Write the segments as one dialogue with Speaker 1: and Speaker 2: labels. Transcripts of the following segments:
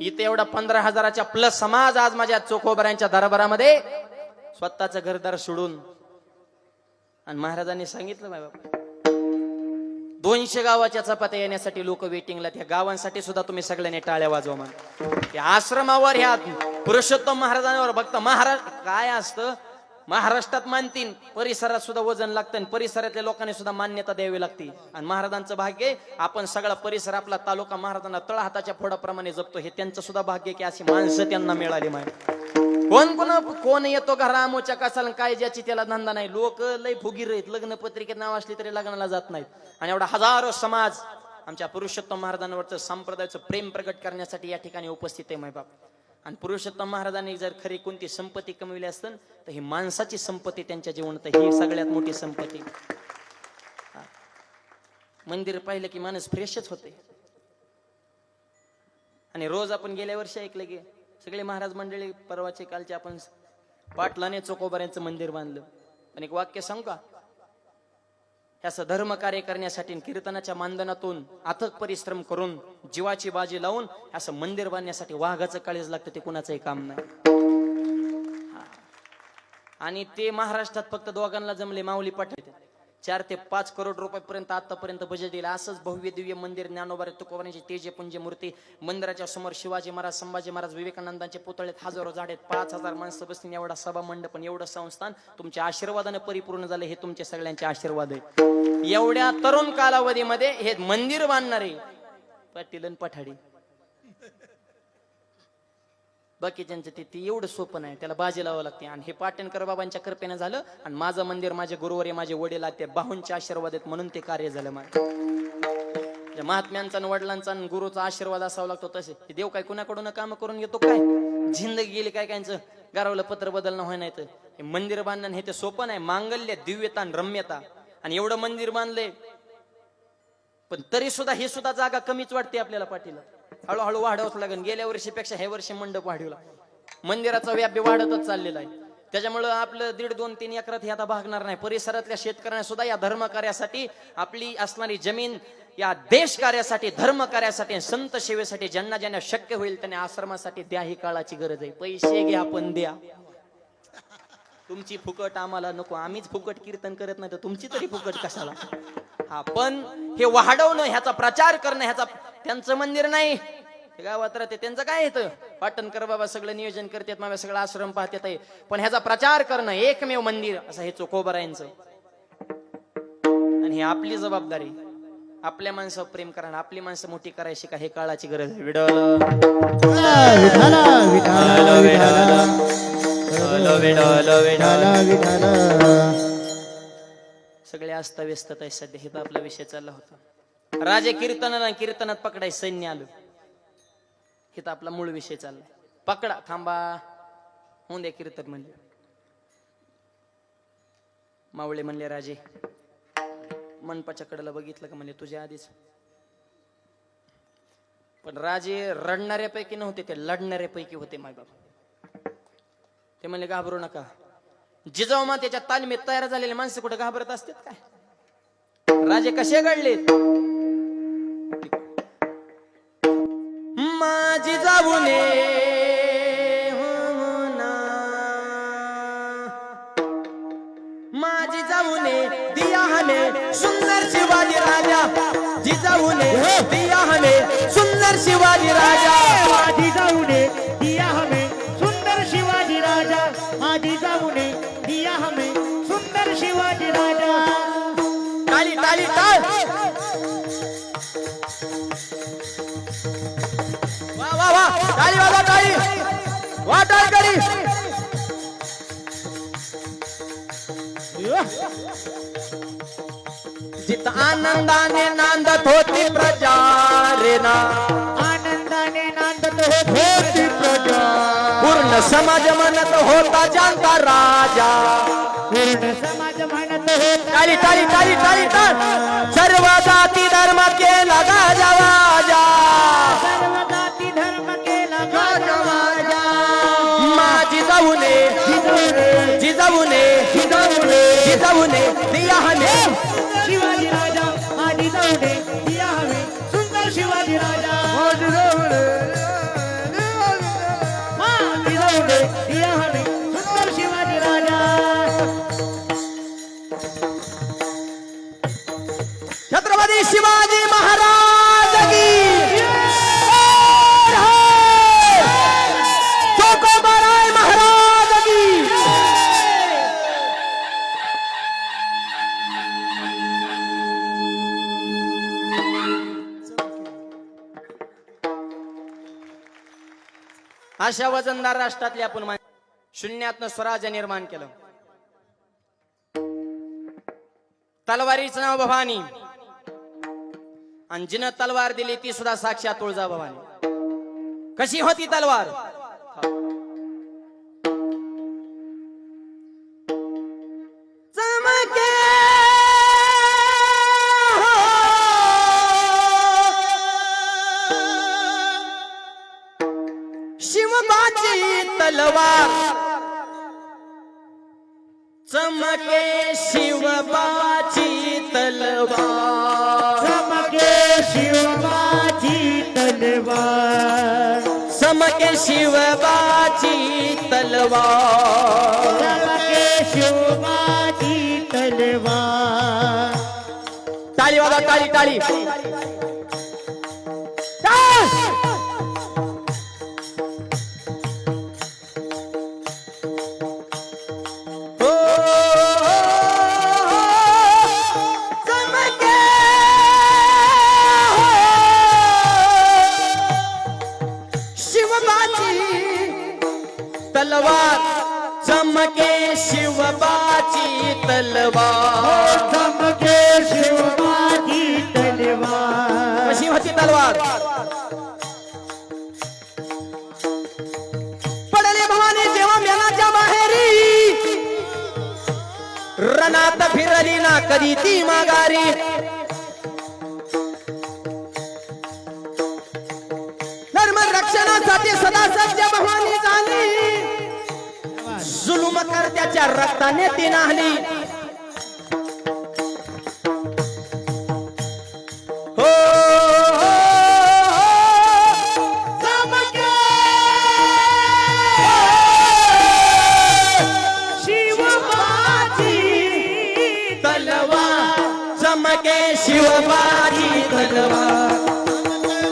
Speaker 1: इथे एवढा पंधरा हजाराच्या प्लस समाज आज माझ्या चोखोबऱ्यांच्या दरबारामध्ये स्वतःचं घरदार सोडून आणि महाराजांनी सांगितलं बाबा दोनशे गावाच्या चपात्या येण्यासाठी लोक वेटिंगला त्या गावांसाठी सुद्धा तुम्ही सगळ्यांनी टाळ्या वाजवा म्हणा आश्रमावर ह्या पुरुषोत्तम महाराजांवर भक्त महाराज काय असतं? महाराष्ट्रात मानतील परिसरात सुद्धा वजन लागतं आणि परिसरातल्या लोकांनी सुद्धा मान्यता द्यावी लागते. आणि महाराजांचं भाग्य आपण सगळा परिसर आपला तालुका महाराजांना तळहाताच्या फोडाप्रमाणे जपतो. हे त्यांचं सुद्धा भाग्य की अशी माणसं त्यांना मिळाली माहिती. कोण कोण कोण येतो घरामोच्या कसाला काय ज्याची त्याला धंदा नाही. लोक लय फुगीर आहेत. लग्न पत्रिकेत नाव असली तरी लग्नाला जात नाहीत. आणि एवढा हजारो समाज आमच्या पुरुषोत्तम महाराजांवरचं संप्रदायाचं प्रेम प्रकट करण्यासाठी या ठिकाणी उपस्थित आहे मायबाप आणि पुरुषोत्तम महाराजांनी जर खरी कोणती संपत्ती कमविली असतं तर ही माणसाची संपत्ती त्यांच्या जीवनात ही सगळ्यात मोठी संपत्ती. मंदिर पाहिलं की माणूस फ्रेशच होते आणि रोज आपण गेल्या वर्षी ऐकलं की सगळे महाराज मंडळी परवाचे कालचे आपण पाटलाने चोकोबाऱ्यांचं मंदिर बांधलं. पण एक वाक्य सांगू का? हे धर्म कार्य करण्यासाठी कीर्तनाच्या मानधनातून अथक परिश्रम करून जीवाची बाजी लावून हे असं मंदिर बांधण्यासाठी वाघाचं काळीज लागतं ते कुणाचंही काम नाही. आणि ते महाराष्ट्रात फक्त दोघांना जमले माऊली पाठवते चार ते पाच करोड रुपयापर्यंत आतापर्यंत बजेट दिलं असंच भव्य दिव्य मंदिर ज्ञानोबारे तुकोबारांची तेजपुंजी मूर्ती मंदिराच्या समोर शिवाजी महाराज संभाजी महाराज विवेकानंदांचे पुतळेत हजारो झाडे पाच हजार माणसं बसतील. एवढा सभा मंडप आणि एवढं संस्थान तुमच्या आशीर्वादाने परिपूर्ण झाले हे तुमचे सगळ्यांचे आशीर्वाद आहे एवढ्या तरुण कालावधीमध्ये हे मंदिर बांधणारे. पाटील पठाडी. बाकीच्यांचं ते ते एवढं सोपं नाही. त्याला बाजी लावावं लागते. आणि हे पाटणकर बाबांच्या कृपेनं झालं. आणि माझं मंदिर माझे गुरुवारी माझे वडील आहेत, त्या बाहूंचे आशीर्वाद आहेत म्हणून ते कार्य झालं माझं म्हणजे महात्म्यांचा आणि वडिलांचा आणि गुरुचा आशीर्वाद असावा लागतो तसे. देव काय कुणाकडून काम करून घेतो काय? जिंदगी गेली काय कायचं? गारवलं पत्र बदलणं होय नाही तर हे मंदिर बांधणं हे ते सोपं नाही. मांगल्य दिव्यता आणि रम्यता. आणि एवढं मंदिर बांधलंय. पण तरी सुद्धा हे सुद्धा जागा कमीच वाटते आपल्याला पाठीला. हळूहळू वाढवत लागेल. गेल्या वर्षीपेक्षा हे वर्षी मंडप वाढवला मंदिराचा व्याप्य वाढतच चाललेला आहे. त्याच्यामुळं आपलं दीड दोन तीन एकरात हे आता भागणार नाही. परिसरातल्या शेतकऱ्यांना सुद्धा या धर्म कार्यासाठी आपली असणारी जमीन या देश कार्यासाठी धर्म कार्यासाठी संत सेवेसाठी ज्यांना ज्यांना शक्य होईल त्यांनी आश्रमासाठी द्या ही काळाची गरज आहे. पैसे घ्या पण द्या. तुमची फुकट आम्हाला नको. आम्हीच फुकट कीर्तन करत नाही तर तुमची तरी फुकट कशाला? हा पण हे वाढवणं ह्याचा प्रचार करणं ह्याचा त्यांचं मंदिर नाही. ते गावात राहते त्यांचं काय येतं? पाटणकर बाबा सगळं नियोजन करतात माझ्या सगळं आश्रम पाहतात आहे. पण ह्याचा प्रचार करणं एकमेव मंदिर असं हे चोखोबरायांचं. आणि ही आपली जबाबदारी. आपल्या माणसावर प्रेम करणं आपली माणसं मोठी करायची का हे काळाची गरज आहे. विडल सगळे अस्ताव्यस्त आहे सध्या हे तर आपला विषय चालला होता. राजे कीर्तनाला कीर्तनात पकडाय सैन्य आलं. हे तर आपला मूळ विषय चाललाय पकडा थांबा. होऊन द्या कीर्तन म्हणले. मावळे म्हणले राजे मनपाच्या कडेला बघितलं का म्हणले तुझ्या आधीच? पण राजे रडणाऱ्यापैकी नव्हते ते लढणाऱ्यापैकी होते माय बाबा ते म्हणले घाबरू नका. जिजाऊ मातेच्या तालमीत तयार झालेले माणसं कुठे घाबरत असतात काय? राजे कसे घडले माझी जाऊने हो माझी जाऊने दिया हमें सुंदर शिवाजी राजा. जिजाऊने दिया हमें सुंदर शिवाजी राजा.
Speaker 2: आधी जाऊने दिया हमें सुंदर शिवाजी राजा. माझी जाऊने दिया हमें सुंदर शिवाजी राजा.
Speaker 1: ताली ताली ताल टाळी वाजवा टाळी वा टाळी करी जित आनंदाने नांदत होती प्रजा रे ना.
Speaker 2: आनंदाने नांदत होती प्रजा.
Speaker 1: पूर्ण समाज म्हणत होता जानता राजा.
Speaker 2: पूर्ण समाज म्हणत होता
Speaker 1: टाळी टाळी टाळी टाळी टाळ सर्व जाती धर्म केला गाजा वाजा
Speaker 2: जाऊने दिया हवे शिवाजी राजा
Speaker 1: आधी जाऊने दिया हमे सुंदर
Speaker 2: शिवाजी राजा. आधी जाऊने आधी जाऊने दिया हवे सुंदर शिवाजी राजा.
Speaker 1: छत्रपती शिवाजी अशा वजनदार राष्ट्रातले आपण मान- शून्यातनं स्वराज्य निर्माण केलं. तलवारीचं नाव भवानी. आणि जिनं तलवार दिली ती सुद्धा साक्षात तुळजा भवानी कशी होती तलवार? तलवार चमके शिवबाची तलवार
Speaker 2: चमके शिवबाची तलवार
Speaker 1: चमके शिवबाची तलवार
Speaker 2: चमके शिवबाची तलवार
Speaker 1: टाळी बाबा टाळी टाळी. शिवबाची तलवार. चमके शिवबाची तलवार. होती तलवार. पडले भवानी जेव्हा मेनाच्या बाहेरी रणात फिरली ना कधी ती माघारी. धर्म रक्षणासाठी सदा सत्य भवानी झाली. जुलुम करत्याच्या रक्ताने ती नाहली. हो हो, तलवार चमके शिवबाची तलवार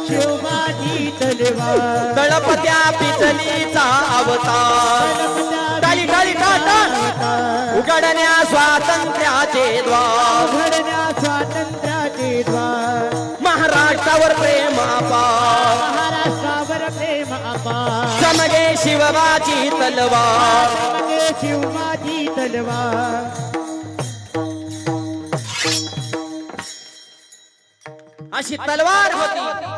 Speaker 2: शिवबाची तलवार
Speaker 1: तळपत्या पिचलीचा अवतार. उघडण्या स्वातंत्र्याचे द्वार.
Speaker 2: घडण्या स्वातंत्र्याचे द्वार.
Speaker 1: महाराष्ट्रावर प्रेम अपार
Speaker 2: महाराष्ट्रावर प्रेम अपार
Speaker 1: चमके शिवबाची तलवार.
Speaker 2: चमके शिवबाची तलवार.
Speaker 1: अशी तलवार होती.